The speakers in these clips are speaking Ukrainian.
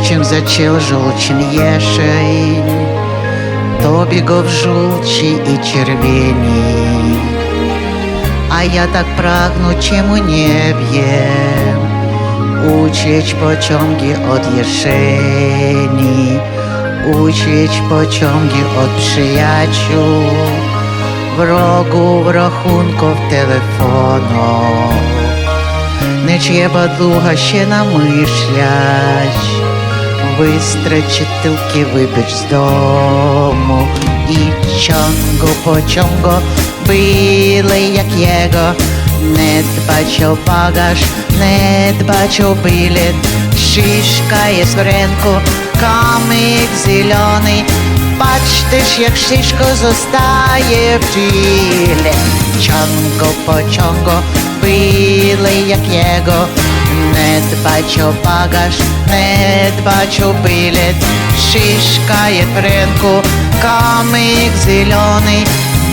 zeciem zeciężą cień jeszeń, Tobie go w żółci i czerwieni. A ja tak pragnę, czemu nie wiem, Uciec pociągi od jeszeni, Uciec pociągi od przyjaciół, Wrogów, rachunków, telefonów. Nie trzeba długo się namyślać вистрачить тилки вибіч з дому. І чонго по чонго били, як його, не дбачив багаж, не дбачив білет, шишка є з ринку, камик зелений, бачите ж, як шишко зостає в тілі. Чонго по чонго били, як його, не дбачив багаж, не дбачив білет, шишка є в ринку, камик зелений,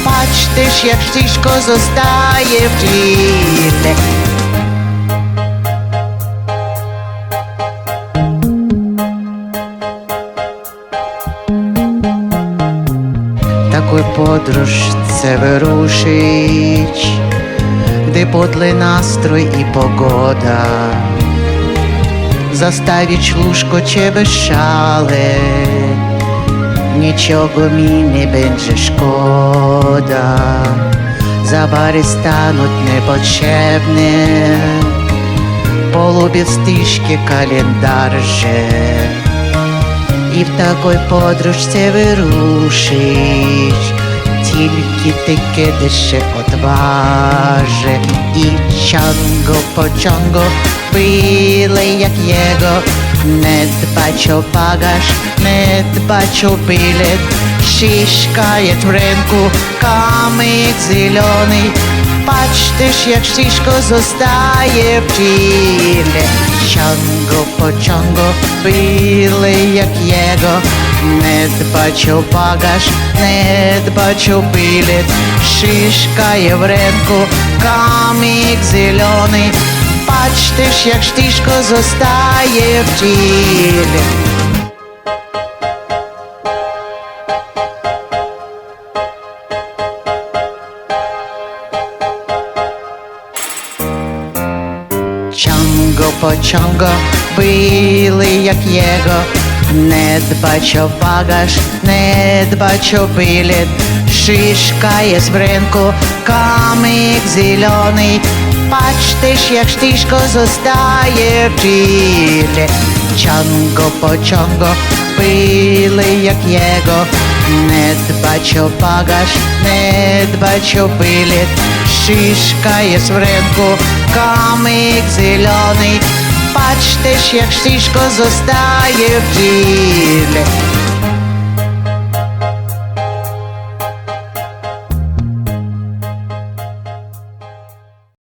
бачите ж, як шишко зостає в тілі. Такой подорож це вирушить, де подлий настрой і погода, заставить лужко чебешали, нічого мені не będzie шкода, забари стануть полюбить стишки календар же. І в такой подружці вирушиш, тільки ти кидеше отваже, і чанго по чанго били, як його, не дбачив багаж, не дбачив білет, шишка є в ринку, камик зелений, бачите ж, як шишко зостає в тілі. Чанго по чанго били, як його, не дбачив багаж, не дбачив білет, шишка є в ринку, камик зелений, бачите ж, як штишко зостає в тілі. Чанго по чанго били, як його, не дбачив багаж, не дбачив білет, шишка є з ринку, камик зелений, бачите ж, як штишко зостає в тілі. Чанго по чанго били, як його, не дбачив багаж, не дбачив білет, шишка є з ринку, камик зелений, бачите ж, як штишко зостає в тілі.